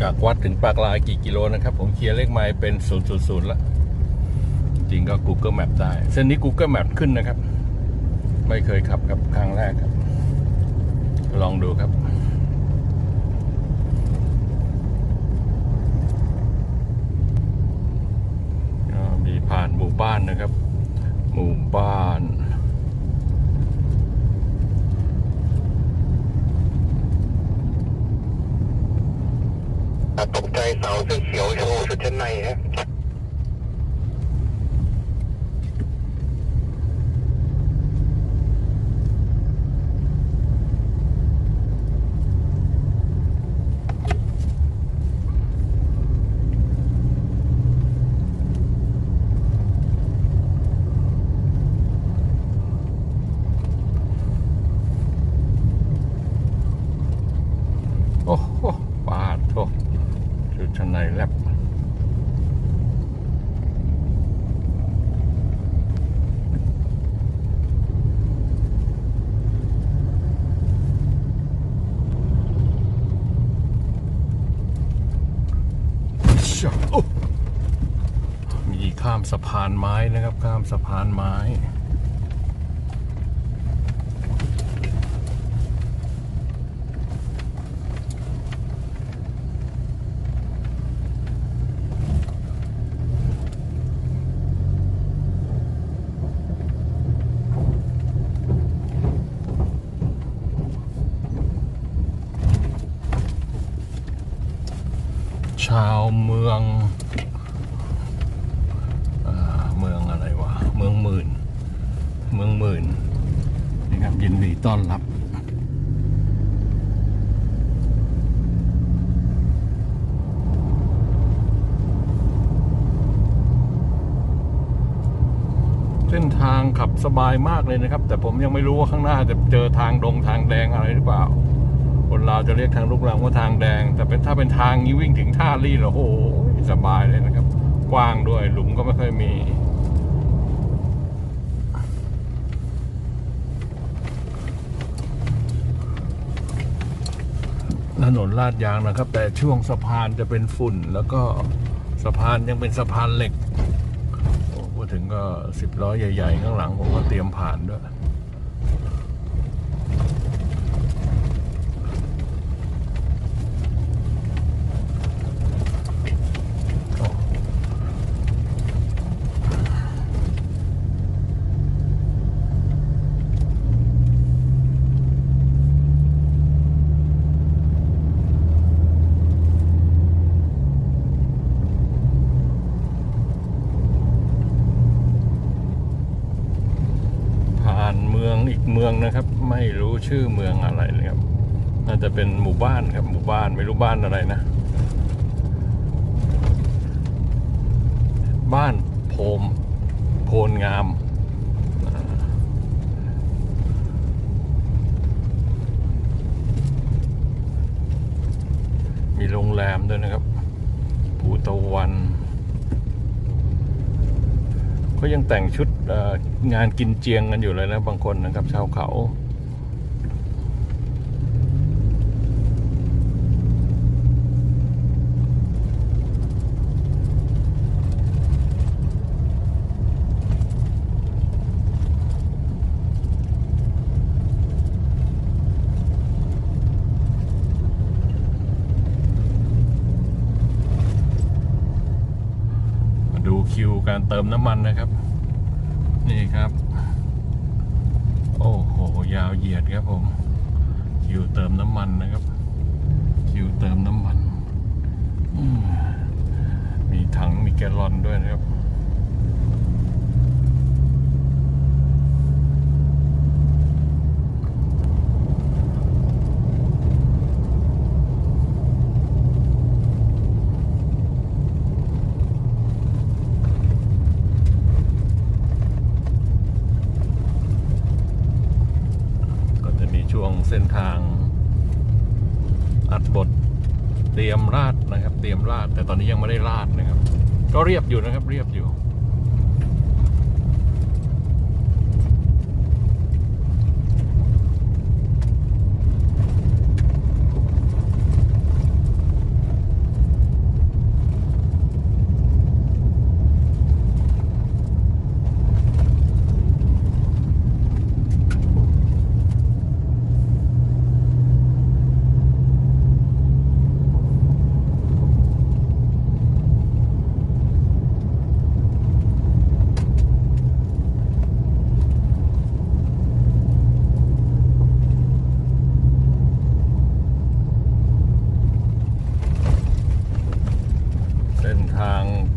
จากวัดถึงปากลายกี่กิโลนะครับ ผมเคลียร์เลขไมล์เป็น 000แล้วจริงก็ Google Map ได้ เส้นนี้ Google Map ขึ้นนะครับ ไม่เคยขับครับครั้งแรกครับ ลองดูครับก็มีผ่านหมู่บ้านนะครับ หมู่บ้าน ตกใจเสาเสื้อเขียวโชว์ชุดชั้นในฮะ โอ้โหปาดโถชุดชั้นในแลบชะโอ้มีข้าม สะพานไม้นะครับ ข้ามสะพานไม้ชาวเมืองอาเมืองอะไรวะ เมืองหมื่น เมืองหมื่นนี่ครับยินดีต้อนรับเส้นทางขับสบายมากเลยนะครับ แต่ผมยังไม่รู้ว่าข้างหน้าจะเจอทางดงทางแดงอะไรหรือเปล่า คนลาจะเรียกทางลูกรังว่าทางแดง แต่เป็นถ้าเป็นทางนี้วิ่งถึงท่าลี่เหรอโอ้โหสบายเลยนะครับ กว้างด้วยหลุมก็ไม่ค่อยมี ถ นนลาดยางนะครับ แต่ช่วงสะพานจะเป็นฝุ่น แล้วก็สะพานยังเป็นสะพานเหล็กโอ้พูดถึงก็สิบล้อใหญ่ ๆ ข้างหลังผมก็เตรียมผ่านด้วย ผ่านเมืองอีกเมืองนะครับ ไม่รู้ ชื่อเมืองอะไรเลยครับ น่าจะเป็นหมู่บ้านครับ หมู่บ้านไม่รู้บ้านอะไรนะ บ้านโพมโพนงามมีโรงแรมด้วยนะครับภูตะวันก็ยังแต่งชุดงานกินเจียงกันอยู่เลยนะบางคนนะครับ ชาวเขาดูคิวการ เติมน้ำมันนะครับ นี่ครับ โอ้โห ยาวเหยียดครับผมคิวเติมน้ำมันนะครับคิวเติมน้ำมันมมีถังมีแกลลอนด้วยนะครับ ก็จะมีช่วงเส้นทาง อัดบทเตรียมราดนะครับ เตรียมราด แต่ตอนนี้ยังไม่ได้ราดนะครับ ก็เรียบอยู่นะครับเรียบอยู่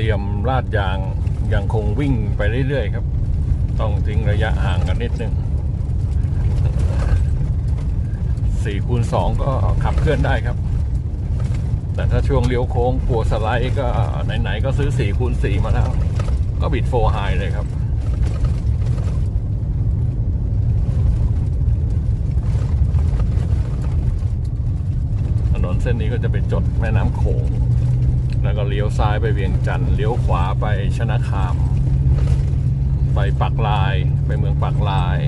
รียมลาดยางยังคงวิ่งไปเรื่อยๆครับ ต้องทิ้งระยะห่างกันนิดนึง4คูณ2ก็ขับเคลื่อนได้ครับ แต่ถ้าช่วงเลี้ยวโค้งกลัวสไลด์ก็ไหนๆก็ซื้อ4คูณ4มาแล้ว ก็บิดโฟไฮเลยครับถนนเส้นนี้ก็จะไปจดแม่น้ำโขง แล้วก็เลี้ยวซ้ายไปเวียงจันทร์เลี้ยวขวาไปชนะคาม ไปปักลายไปเมืองปักลาย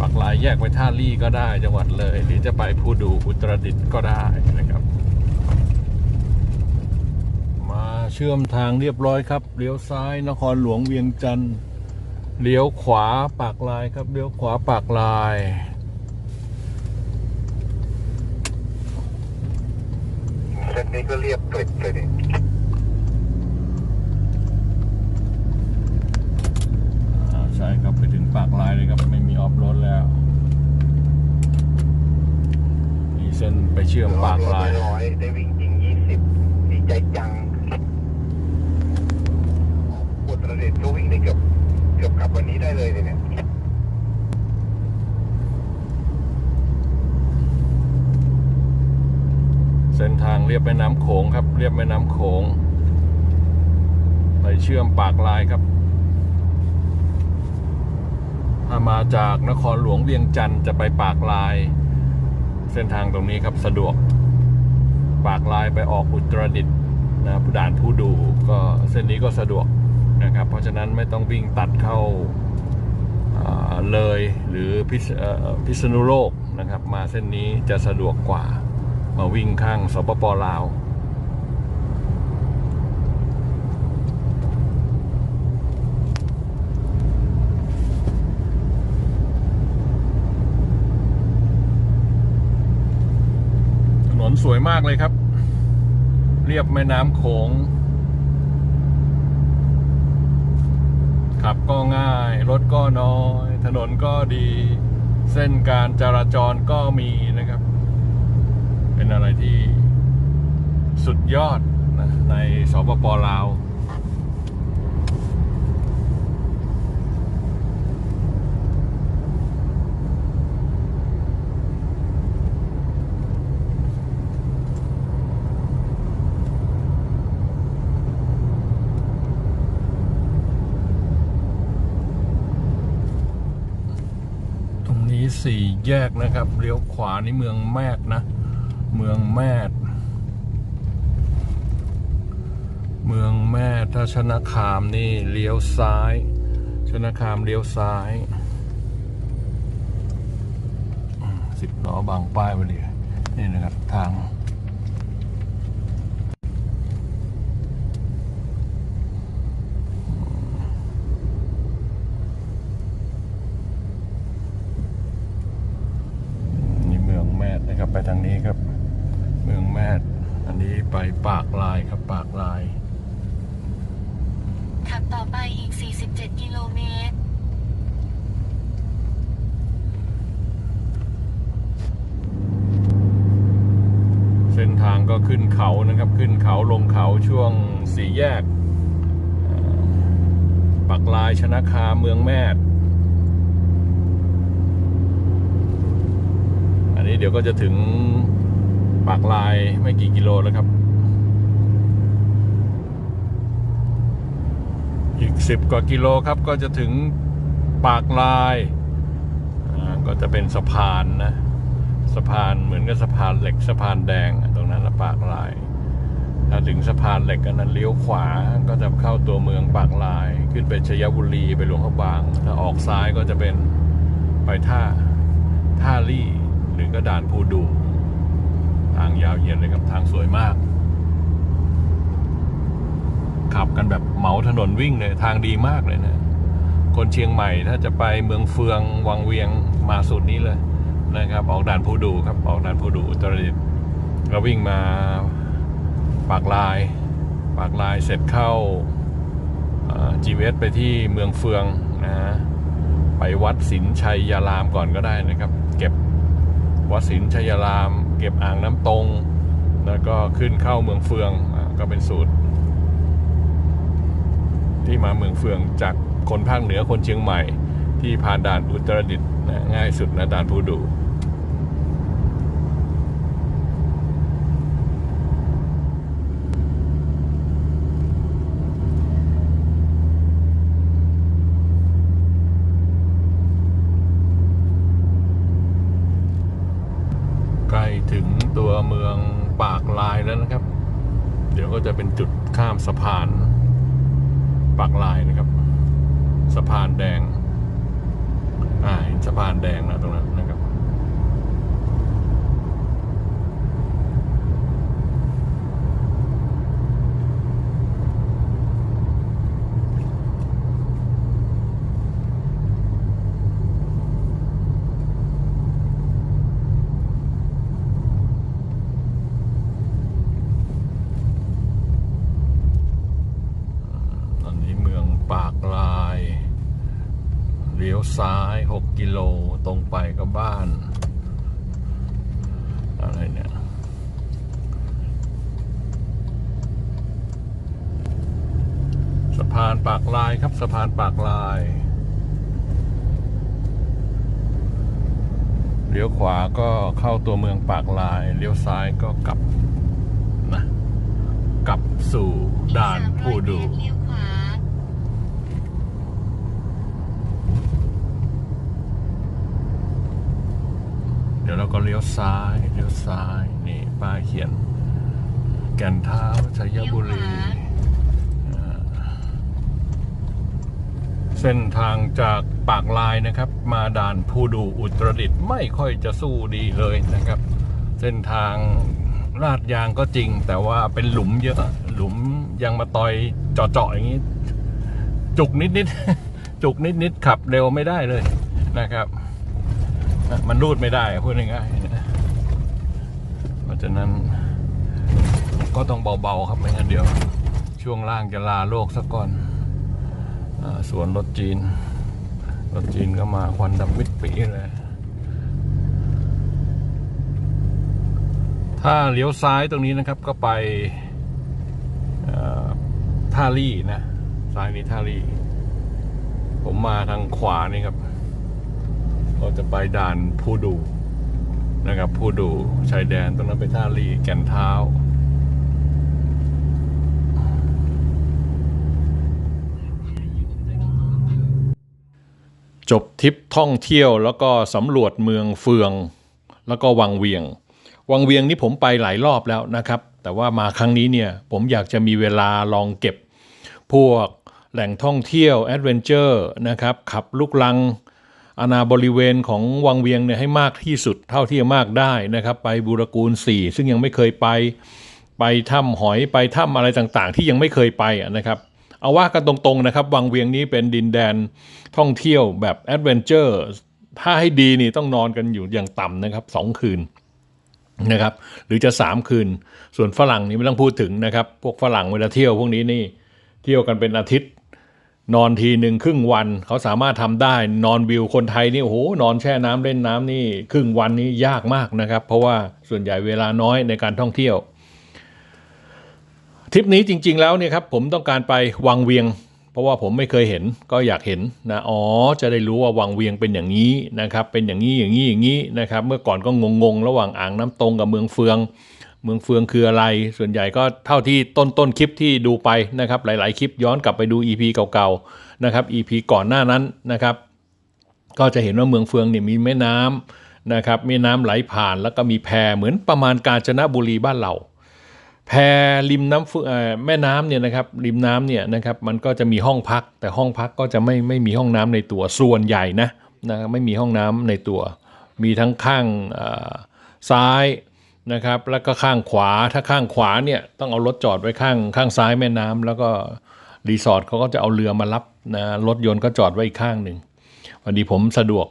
ปักลายแยกไปท่าลี่ก็ได้จังหวัดเลย หรือจะไปผู้ดูอุตรดิตถ์ก็ได้นะครับ มาเชื่อมทางเรียบร้อยครับเลี้ยวซ้ายนครหลวงเวียงจันทร์เลี้ยวขวาปากลายครับเลี้ยวขวาปากลายเส้นนี้ก็เรียบกริบเลยดิ อ่าใช่ครับไปถึงปากลายเลยครับไม่มีออฟโรดแล้วมีเส้นไปเชื่อมปากลายร้อยได้วิ่งจริงยี่สิบดีใจจังอุตรดิตถ์ก็วิ่งได้เกือบเกือบกลับวันนี้ได้เลยเนี่ยเส้นทางเรียบแม่น้ำโขงครับ เรียบแม่น้ำโขง ไปเชื่อมปากลายครับ ถ้ามาจากนครหลวงเวียงจันทร์จะไปปากลาย เส้นทางตรงนี้ครับสะดวก ปากลายไปออกอุตรดิตถ์นะด่านผู้ดูก็เส้นนี้ก็สะดวกนะครับ เพราะฉะนั้นไม่ต้องวิ่งตัดเข้าาเลยหรือพิษเอ่อพิษณุโลกนะครับ มาเส้นนี้จะสะดวกกว่า มาวิ่งข้างสปปลาว ถนน สวยมากเลยครับ เรียบแม่น้ำโขงขับก็ง่าย รถก็น้อย ถนนก็ดี เส้นการจราจรก็มีนะครับ เป็นอะไรที่สุดยอดนะในสปปลาว สี่แยกนะครับเลี้ยวขวานี่เมืองแมดนะ เมืองแมดเมืองแม่ถ้าชนะคามนี่เลี้ยวซ้าย ชนะคามเลี้ยวซ้ายสิบล้อบางป้ายไปเลยนี่นะครับทาง นี่เมืองแมดนะครับ ไปทางนี้ครับ เมืองแมดอันนี้ไปปากลายครับปากลาย ขับต่อไปอีก 47 กิโลเมตร เส้นทางก็ขึ้นเขานะครับ ขึ้นเขาลงเขาช่วงสี่แยก ปักลายชนะคาเมืองแมดอันนี้เดี๋ยวก็จะถึงปากลายไม่กี่กิโลแล้วครับ อีกสิบกว่ากิโลครับ ก็จะถึงปากลาย ก็จะเป็นสะพานนะสะพานเหมือนกับสะพานเหล็กสะพานแดงตรงนั้นละปากลาย ถ้าถึงสะพานเหล็กกันนั้นเลี้ยวขวาก็จะเข้าตัวเมืองปากลาย ขึ้นไปชยบุรีไปหลวงพระบาง ถ้าออกซ้ายก็จะเป็นไปท่าท่าลี่หรือก็ด่านภูดู ทางยาวเหยียดเลยครับทางสวยมาก ขับกันแบบ เหมาถนนวิ่งเลยทางดีมากเลยนะ คนเชียงใหม่ถ้าจะไปเมืองเฟืองวังเวียงมาสุดนี้เลยนะครับ ออกด่านผู้ดูครับ ออกด่านผู้ดูอุตรดิตถ์ก็วิ่งมาปากลาย ปากลายเสร็จเข้าจีเวสไปที่เมืองเฟืองนะไปวัดสินชัยยารามก่อนก็ได้นะครับ เก็บวัดสินชัยยาราม เก็บอ่างน้ำตรง แล้วก็ขึ้นเข้าเมืองเฟืองอก็เป็นสูตร ที่มาเมืองเฟืองจากคนภาคเหนือคนเชียงใหม่ ที่ผ่านด่านอุตรดิตถ์นะง่ายสุดนะด่านพูดูใกล้ถึงตัวเมืองปากลายแล้วนะครับ เดี๋ยวก็จะเป็นจุดข้ามสะพาน ปากลายนะครับ สะพานแดงอ่าสะพานแดงนะตรงนั้นนะครับ ตอนนี้เมือง ปากลายเลี้ยวซ้าย 6 กิโลตรงไปก็บ้าน อะไรเนี่ยสะพานปากลายครับสะพานปากลายเลี้ยวขวาก็เข้าตัวเมืองปากลายเลี้ยวซ้ายก็กลับนะกลับสู่ด่านผู้ดู 300เมตรเลี้ยวขวา เดี๋ยวเราก็เลี้ยวซ้ายเลี้ยวซ้ายนี่ป้ายเขียน แก่นเท้าชัยบุรีเส้นทางจากปากลายนะครับ มาด่านภูดูอุตรดิตถไม่ค่อยจะสู้ดีเลยนะครับ เส้นทางลาดยางก็จริง แต่ว่าเป็นหลุมเยอะ หลุมยางมาตอยเจาะๆอย่างนี้ จุกนิดๆจุกนิดๆขับเร็วไม่ได้เลยนะครับ มันรูดไม่ได้พูดง่ายๆนะเพราะฉะนั้นก็ต้องเบาๆครับไม่งั้นเดี๋ยว ช่วงล่างจะลาโลกซะก่อนอสวนรถจีน รถจีนก็มาควันดำมิดปีเลย ถ้าเลี้ยวซ้ายตรงนี้นะครับก็ไปท่าลี่นะ ซ้ายนี้ท่าลี่ ผมมาทางขวานี่ครับ ก็จะไปด่านผู้ดูนะครับผู้ดูชายแดนตรงนั้นไปท่าลีแก่นเท้า จบทริปท่องเที่ยวแล้วก็สำรวจเมืองเฟือง แล้วก็วังเวียง วังเวียงนี่ผมไปหลายรอบแล้วนะครับ แต่ว่ามาครั้งนี้เนี่ยผมอยากจะมีเวลาลองเก็บ พวกแหล่งท่องเที่ยวแอดเวนเจอร์นะครับขับลูกลัง อาณาบริเวณของวังเวียงเนี่ยให้มากที่สุดเท่าที่จะมากได้นะครับ ไปบูรกูล 4 ซึ่งยังไม่เคยไป ไปถ้ำหอยไปถ้ำอะไรต่างๆ ที่ยังไม่เคยไปนะครับเอาว่ากันตรงๆนะครับ วังเวียงนี้เป็นดินแดนท่องเที่ยวแบบแอดเวนเจอร์ถ้าให้ดีนี่ต้องนอนกันอยู่อย่างต่ำนะครับสองคืนนะครับ หรือจะ3คืน ส่วนฝรั่งนี่ไม่ต้องพูดถึงนะครับ พวกฝรั่งเวลาเที่ยวพวกนี้นี่เที่ยวกันเป็นอาทิตย์ นอนทีหนึ่งครึ่งวันเขาสามารถทำได้นอนวิวคนไทยนี่โอ้โหนอนแช่น้ำเล่นน้ำนี่ครึ่งวันนี่ยากมากนะครับ เพราะว่าส่วนใหญ่เวลาน้อยในการท่องเที่ยวทริปนี้จริง ๆ แล้วเนี่ยครับผมต้องการไปวังเวียง เพราะว่าผมไม่เคยเห็นก็อยากเห็นนะอ๋อจะได้รู้ว่าวังเวียงเป็นอย่างนี้นะครับเป็นอย่างนี้อย่างนี้อย่างนี้นะครับ เมื่อก่อนก็งงๆ ระหว่างอ่างน้ำตรงกับเมืองเฟือง เมืองเฟืองคืออะไร ส่วนใหญ่ก็เท่าที่ต้นต้นคลิปที่ดูไปนะครับหลาย ๆ คลิปย้อนกลับไปดู EP เก่าๆนะครับ EP ก่อนหน้านั้นนะครับ ก็จะเห็นว่าเมืองเฟืองเนี่ยมีแม่น้ำนะครับแม่น้ำไหลผ่านแล้วก็มีแพเหมือนประมาณกาญจนบุรีบ้านเราแพริมน้ำเฟืองแม่น้ำเนี่ยนะครับริมน้ำเนี่ยนะครับมันก็จะมีห้องพัก แต่ห้องพักก็จะไม่ไม่มีห้องน้ำในตัวส่วนใหญ่นะนะครับไม่มีห้องน้ำในตัว มีทั้งข้างซ้าย นะครับแล้วก็ข้างขวาถ้าข้างขวาเนี่ยต้องเอารถจอดไว้ข้างข้างซ้ายแม่น้ำแล้วก็รีสอร์ทเขาก็จะเอาเรือมารับนะรถยนต์ก็จอดไว้อีกข้างหนึ่งวันนี้ผมสะดวก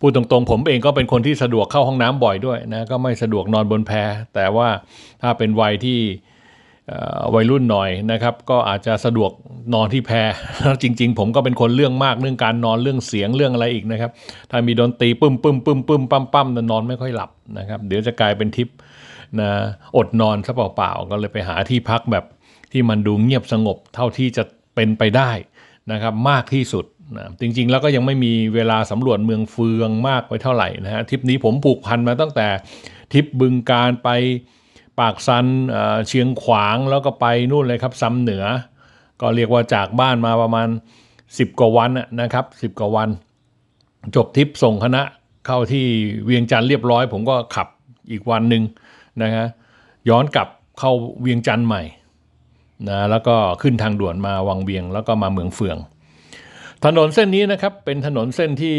พูดตรงๆ ผมเองก็เป็นคนที่สะดวกเข้าห้องน้ำบ่อยด้วยนะก็ไม่สะดวกนอนบนแพแต่ว่าถ้าเป็นวัยที่วัยรุ่นหน่อยนะครับ ก็อาจจะสะดวกนอนที่แพรจริง ๆ ผมก็เป็นคนเรื่องมากเรื่องการนอนเรื่องเสียงเรื่องอะไรอีกนะครับ ถ้ามีดนตรีปึ้มปึ้มปึ้มปึ้มปั๊มปั๊มนอนไม่ค่อยหลับนะครับ เดี๋ยวจะกลายเป็นทิป นะอดนอนซะเปล่าๆก็เลยไปหาที่พักแบบที่มันดูเงียบสงบเท่าที่จะเป็นไปได้นะครับมากที่สุดนะจริงๆ แล้วก็ยังไม่มีเวลาสำรวจเมืองเฟืองมากไปเท่าไหร่นะฮะทริปนี้ผมผูกพันมาตั้งแต่ทริปบึงการไปปากซันเชียงขวางแล้วก็ไปนู่นเลยครับซ้ำเหนือ ก็เรียกว่าจากบ้านมาประมาณ 10 กว่าวันนะนะครับ 10 กว่าวัน จบทริปส่งคณะเข้าที่เวียงจันทร์เรียบร้อย ผมก็ขับอีกวันหนึ่ง นะฮะย้อนกลับเข้าเวียงจันทร์ใหม่นะแล้วก็ขึ้นทางด่วนมาวังเวียงแล้วก็มาเมืองเฟือง ถนนเส้นนี้นะครับเป็นถนนเส้นที่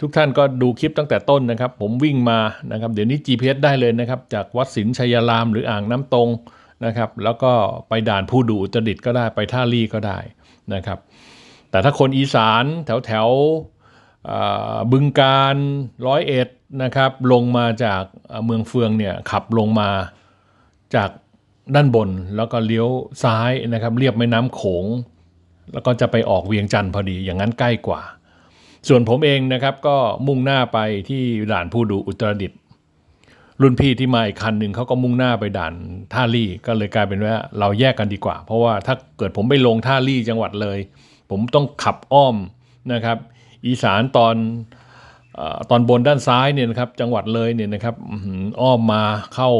ทุกท่านก็ดูคลิปตั้งแต่ต้นนะครับ ผมวิ่งมานะครับเดี๋ยวนี้ GPS ได้เลยนะครับจากวัดศิลปชัยรามหรืออ่างน้ำตรงนะครับแล้วก็ไปด่านผู้ดูอุตรดิตถ์ก็ได้ไปท่าลี่ก็ได้นะครับ แต่ถ้าคนอีสานแถวแถวบึงการร้อยเอ็ด นะครับลงมาจากเมืองเฟืองเนี่ยขับลงมาจากด้านบนแล้วก็เลี้ยวซ้ายนะครับเรียบแม่น้ำโขง แล้วก็จะไปออกเวียงจันทร์พอดีอย่างนั้นใกล้กว่า ส่วนผมเองนะครับก็มุ่งหน้าไปที่ด่านผู้ดูอุตรดิตถ์รุ่นพี่ที่มาอีกคันหนึ่งเขาก็มุ่งหน้าไปด่านท่าลี่ก็เลยกลายเป็นว่าเราแยกกันดีกว่า เพราะว่าถ้าเกิดผมไปลงท่าลี่จังหวัดเลย ผมต้องขับอ้อมนะครับ อีสานตอน ตอนบนด้านซ้ายเนี่ยนะครับจังหวัดเลยเนี่ยนะครับอื้อหืออ้อมมาเข้า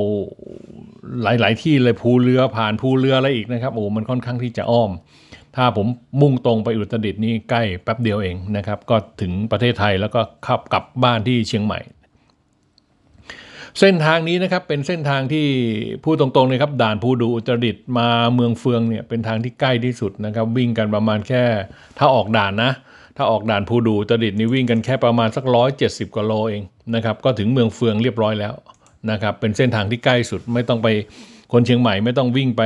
หลาย ๆ ที่เลยภูเรือผ่านภูเรืออะไรอีกนะครับโอ้มันค่อนข้างที่จะอ้อม ถ้าผมมุ่งตรงไปอุตรดิตถ์นี่ใกล้แป๊บเดียวเองนะครับ ก็ถึงประเทศไทยแล้วก็ขับกลับบ้านที่เชียงใหม่ เส้นทางนี้นะครับเป็นเส้นทางที่พูดตรงๆเลยครับด่านภูดูอุตรดิตถ์มาเมืองเฟืองเนี่ยเป็นทางที่ใกล้ที่สุดนะครับ วิ่งกันประมาณแค่ถ้าออกด่านนะ ถ้าออกด่านภูดูตรดิตนี่วิ่งกันแค่ประมาณสักร้อยเจ็ดสิบกว่าโลเองนะครับก็ถึงเมืองเฟืองเรียบร้อยแล้วนะครับเป็นเส้นทางที่ใกล้สุดไม่ต้องไปคนเชียงใหม่ไม่ต้องวิ่งไป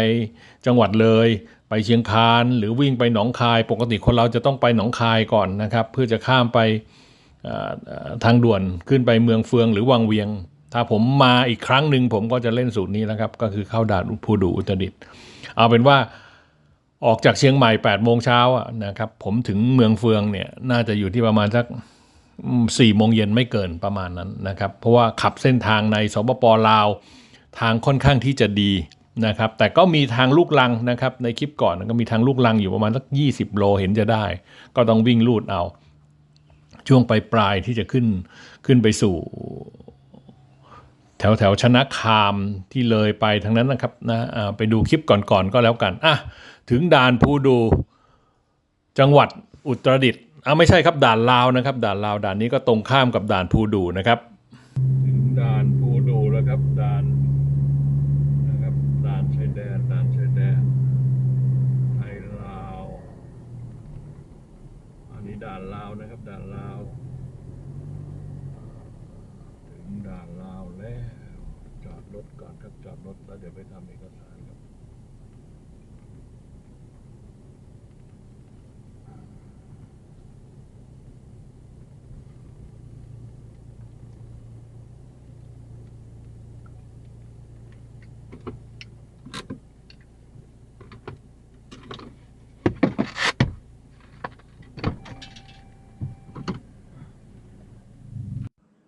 จังหวัดเลย ไปเชียงคานหรือวิ่งไปหนองคาย ปกติคนเราจะต้องไปหนองคายก่อนนะครับเพื่อจะข้ามไปทางด่วนขึ้นไปเมืองเฟืองหรือวังเวียง ถ้าผมมาอีกครั้งหนึ่งผมก็จะเล่นสูตรนี้แล้วครับ ก็คือเข้าด่านภูดูอุตรดิตเอาเป็นว่า ออกจากเชียงใหม่8ปดโมงเช้าอะนะครับผมถึงเมืองเฟืองเนี่ยน่าจะอยู่ที่ประมาณสักสี่โมงเย็นไม่เกินประมาณนั้นนะครับ เพราะว่าขับเส้นทางในสปปลาว ทางค่อนข้างที่จะดีนะครับ แต่ก็มีทางลูกลังนะครับ ในคลิปก่อนก็มีทางลูกลังอยู่ประมาณสัก 20 โลเห็นจะได้ ก็ต้องวิ่งลูดเอา ช่วงปลายปลายที่จะขึ้นขึ้นไปสู่ ถวแถวชนะคามที่เลยไปทางนั้นนะครับนะไปดูคลิปก่อนๆก็แล้วกันอะถึงด่านภูดูจังหวัดอุตรดิตถ์อะไม่ใช่ครับด่านลาวนะครับ ด่านลาวด่านนี้ก็ตรงข้ามกับด่านภูดูนะครับ ถึงด่านภูดูแล้วครับด่านนะครับด่านชายแดนด่านชายแดนไทยลาว อันนี้ด่านลาวนะครับ ด่านลาว ถึงด่านลาวแล้ว จอดรถก่อนครับจอดรถแล้วเดี๋ยวไปทำเอกสารครับ